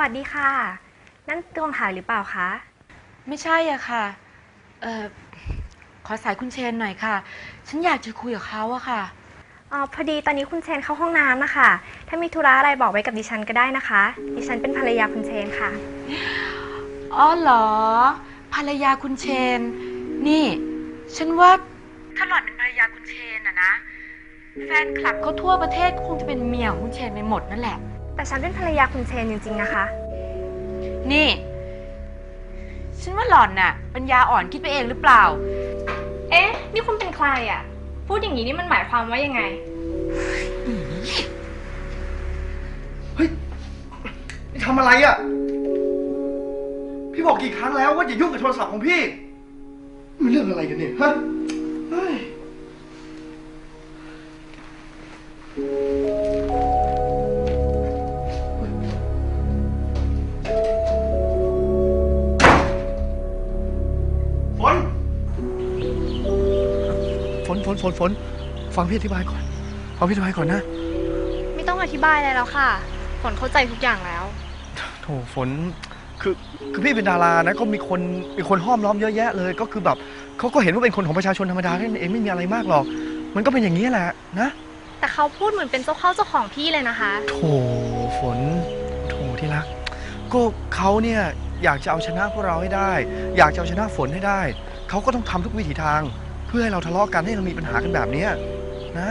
วัสดีค่ะ นั่นกองถ่ายหรือเปล่าคะ ไม่ใช่อะค่ะ เอ่อ ขอสายคุณเชนหน่อยค่ะ ฉันอยากจะคุยกับเขาอะค่ะ อ๋อ พอดีตอนนี้คุณเชนเข้าห้องน้ำนะคะ ถ้ามีธุระอะไรบอกไว้กับดิฉันก็ได้นะคะ ดิฉันเป็นภรรยาคุณเชนค่ะ อ๋อเหรอ ภรรยาคุณเชน นี่ ฉันว่าถ้าหล่อนเป็นภรรยาคุณเชนอะนะ แฟนคลับเขาทั่วประเทศก็คงจะเป็นเมียของคุณเชนไปหมดนั่นแหละ แต่ฉันเป็นภรรยาคุณเชนจริง ๆ นะคะ นี่ ฉันว่าหล่อนน่ะ ปัญญาอ่อนคิดไปเองหรือเปล่า เอ๊ะ นี่คุณเป็นใครอะ่ะ พูดอย่างนี้นี่มันหมายความว่ายังไง เฮ้ยนี่ทำอะไรอะ พี่บอกกี่ครั้งแล้วว่าอย่ายุ่งกับโทรศัพท์ของพี่มันเรื่องอะไรกันเนี่ยฮะเฮ้ย ฝนฝนฝนฝนฟังพี่อธิบายก่อนฟังพี่อธิบายก่อนนะ ไม่ต้องอธิบายอะไรแล้วค่ะ ฝนเข้าใจทุกอย่างแล้ว โถฝนคือคือพี่เป็นดารานะก็มีคนมีคนห้อมล้อมเยอะแยะเลย ก็คือแบบเขาก็เห็นว่าเป็นคนของประชาชนธรรมดาแค่นั้นเองไม่มีอะไรมากหรอก มันก็เป็นอย่างนี้แหละนะ แต่เขาพูดเหมือนเป็นเจ้าเข้าเจ้าของพี่เลยนะคะ โถฝนโถที่รัก ก็เขาเนี่ยอยากจะเอาชนะพวกเราให้ได้ อยากจะเอาชนะฝนให้ได้ เขาก็ต้องทำทุกวิถีทาง เพื่อให้เราทะเลาะกันให้เรามีปัญหากันแบบเนี้ยนะ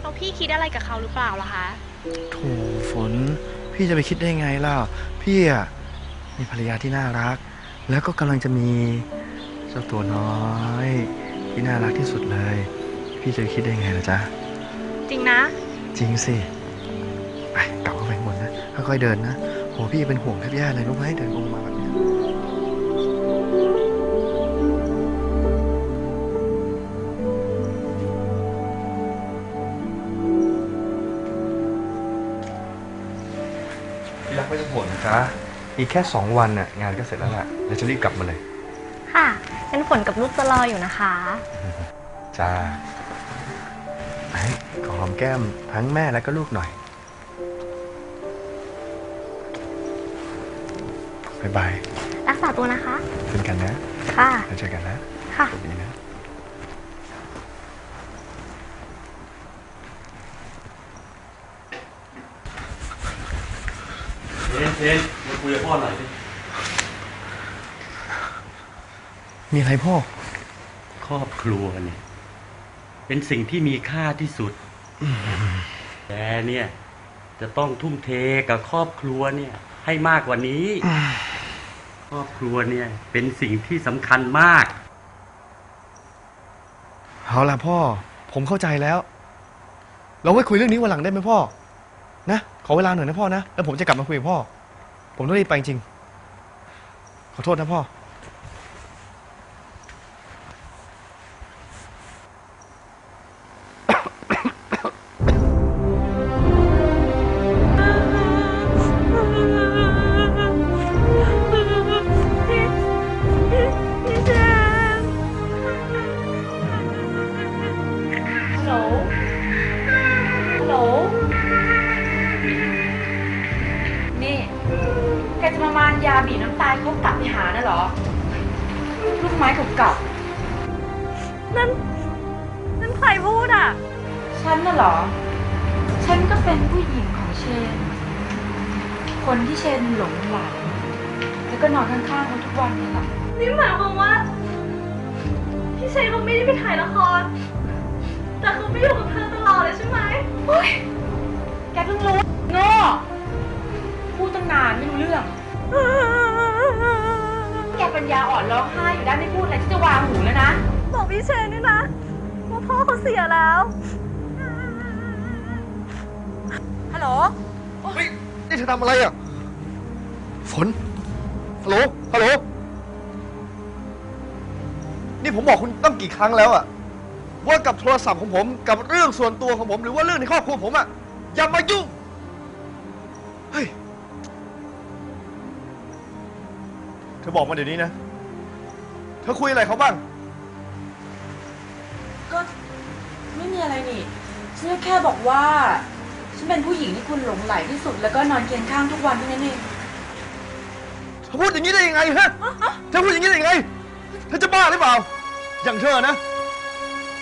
แล้วพี่คิดอะไรกับเขาหรือเปล่าล่ะคะ โถฝน พี่จะไปคิดได้ไงล่ะ พี่อะมีภรรยาที่น่ารัก แล้วก็กำลังจะมีเจ้าตัวน้อย ที่น่ารักที่สุดเลย พี่จะไปคิดได้ไงล่ะจ๊ะ จริงนะ จริงสิไปกลับเข้าไปข้างบนนะค่อยๆเดินนะโหพี่เป็นห่วงแทบแย่เลยรู้ไหมเดินลงมาแบบ ไม่ต้องห่วงนะจ๊ะอีกแค่สองวันน่ะงานก็เสร็จแล้วแหละเดี๋ยวจะรีบกลับมาเลย ค่ะงั้นฝนกับลูกจะรออยู่นะคะ จ้าไหนขอหอมแก้มทั้งแม่และก็ลูกหน่อยบายบายรักษาตัวนะคะเป็นกันนะค่ะแล้วเจอกันนะค่ะ สวัสดีนะ เทนเทนมาคุยกับพ่อหน่อยสิมีอะไรพ่อ ครอบครัวเนี่ย เป็นสิ่งที่มีค่าที่สุดแกเนี่ย จะต้องทุ่มเทกับครอบครัวเนี่ย ให้มากกว่านี้ ครอบครัวเนี่ย เป็นสิ่งที่สำคัญมาก เอาล่ะพ่อ ผมเข้าใจแล้ว เราไว้คุยเรื่องนี้วันหลังได้ไหมพ่อนะ ขอเวลาหน่อยนะพ่อนะ แล้วผมจะกลับมาคุยกับพ่อ ผมต้องรีบไปจริง ขอโทษนะพ่อามานยาบีบน้ำตาลเขากลับไปหาน่ะเหรอ ลูกไม้เก่านั่น นั่นใครพูดอะๆฉันน่ะเหรอ ฉันก็เป็นผู้หญิงของเชน คนที่เชนหลงไหลแล้วก็นอนข้างๆเขาทุกวันนี่แหละนี่หมายความว่าพี่เชนเขาไม่ได้ไปถ่ายละคร แต่เขาไม่อยู่กับเธอตลอดเลยใช่ไหมเฮ้ยแกเพิ่งรู้โง่พูดตั้งนานไม่รู้เรื่อง แกปัญญาอ่อนร้องไห้อยู่ได้ไม่พูดอะไรที่จะวางหูแล้วนะ บอกพี่เชนด้วยนะว่าพ่อเขาเสียแล้ว ฮัลโหล เฮ้ยนี่เธอทำอะไรอะ ฝน ฮัลโหล ฮัลโหล นี่ผมบอกคุณตั้งกี่ครั้งแล้วอะ ว่ากับโทรศัพท์ของผม กับเรื่องส่วนตัวของผม หรือว่าเรื่องในครอบครัวผมอะ อย่ามายุ่ง เธอบอกมาเดี๋ยวนี้นะ เธอคุยอะไรเขาบ้าง ก็ไม่มีอะไรนี่ ฉันก็แค่บอกว่า ฉันเป็นผู้หญิงที่คุณหลงไหลที่สุด แล้วก็นอนเคียงข้างทุกวันเท่านั้นเองเธอพูดอย่างนี้ได้ยังไงฮะเธอพูดอย่างนี้ได้ยังไง เธอจะบ้าหรือเปล่า อย่างเธอนะ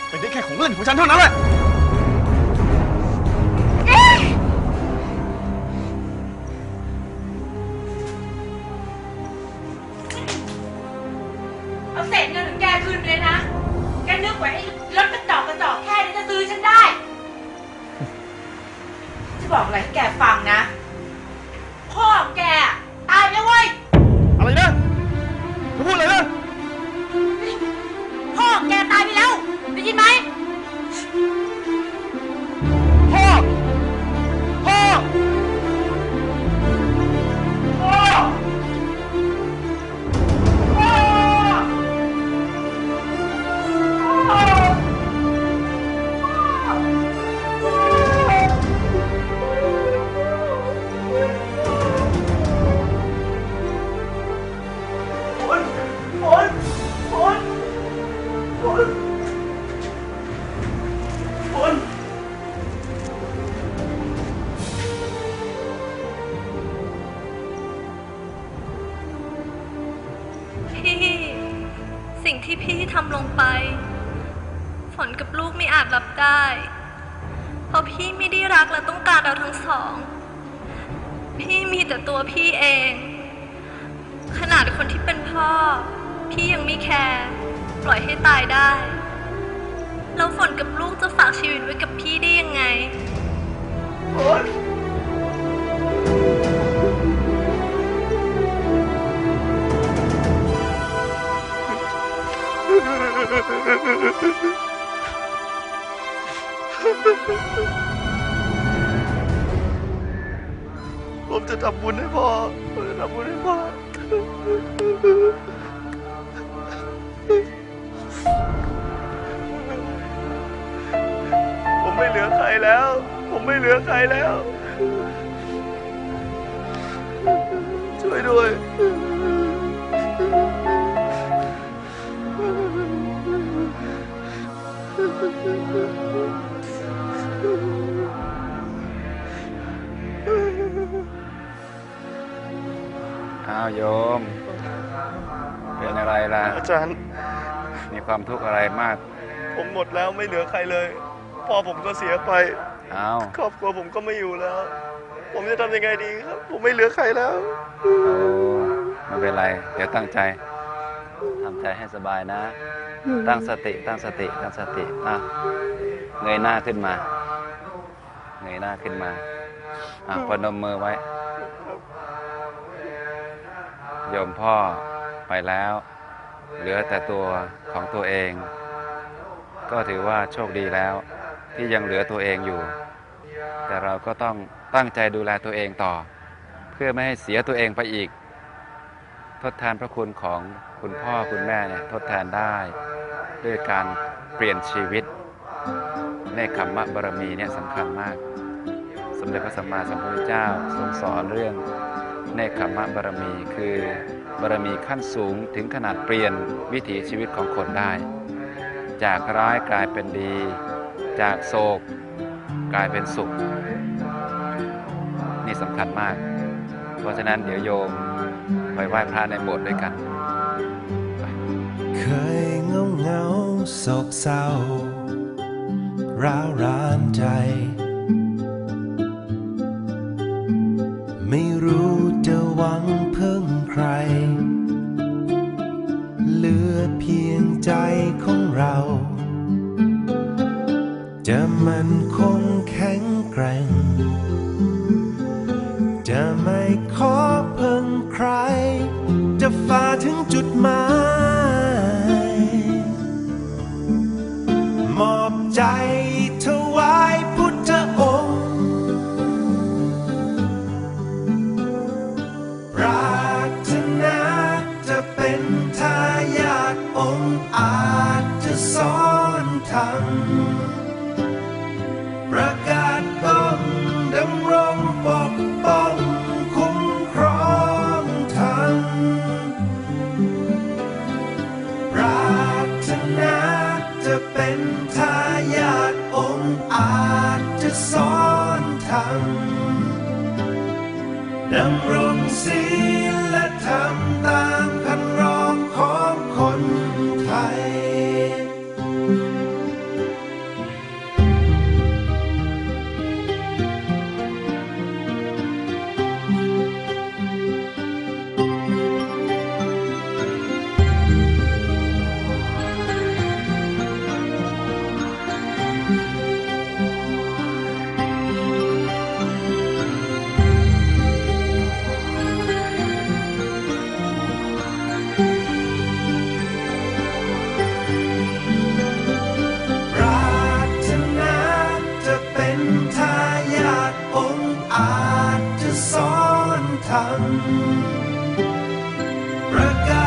เป็นได้แค่ของเล่นของฉันเท่านั้นแหละ จะบอกอะไรให้แกฟังนะ ที่พี่ทำลงไป ฝนกับลูกไม่อาจรับได้ เพราะพี่ไม่ได้รักและต้องการเราทั้งสอง พี่มีแต่ตัวพี่เอง ขนาดคนที่เป็นพ่อ พี่ยังไม่แคร์ปล่อยให้ตายได้ แล้วฝนกับลูกจะฝากชีวิตไว้กับพี่ได้ยังไง ผมจะทำบุญให้พ่อผมจะทำบุญให้พ่อผมไม่เหลือใครแล้ว ผมไม่เหลือใครแล้ว ช่วยด้วย อ้าวโยม เป็นอะไรล่ะ อาจารย์ มีความทุกข์อะไรมาก ผมหมดแล้วไม่เหลือใครเลย พ่อผมก็เสียไป อ้าวครอบครัวผมก็ไม่อยู่แล้ว ผมจะทำยังไงดีครับ ผมไม่เหลือใครแล้ว โอ้ไม่เป็นไร เดี๋ยวตั้งใจ ทำใจให้สบายนะ ตั้งสติ ตั้งสติ ตั้งสติอะเงยหน้าขึ้นมา เงยหน้าขึ้นมาอะพนมมือไว้ โยมพ่อไปแล้ว เหลือแต่ตัวของตัวเอง ก็ถือว่าโชคดีแล้ว ที่ยังเหลือตัวเองอยู่ แต่เราก็ต้องตั้งใจดูแลตัวเองต่อ เพื่อไม่ให้เสียตัวเองไปอีก ทดแทนพระคุณของคุณพ่อคุณแม่เนี่ยทดแทนได้ด้วยการเปลี่ยนชีวิตในคำมะบารมีเนี่ยสำคัญมาก สมเด็จพระสัมมาสัมพุทธเจ้าทรงสอนเรื่องเนคขมมะบารมีคือบารมีขั้นสูงถึงขนาดเปลี่ยนวิถีชีวิตของคนได้ จากร้ายกลายเป็นดี จากโศกกลายเป็นสุข นี่สำคัญมาก เพราะฉะนั้นเดี๋ยวโยม ไปไหว้พระในโบสถ์ด้วยกัน เคยเงาเงาโศกเศร้า ร้าวรานใจ ไม่รู้จะหวังพึ่ง sonnen kann. Brücke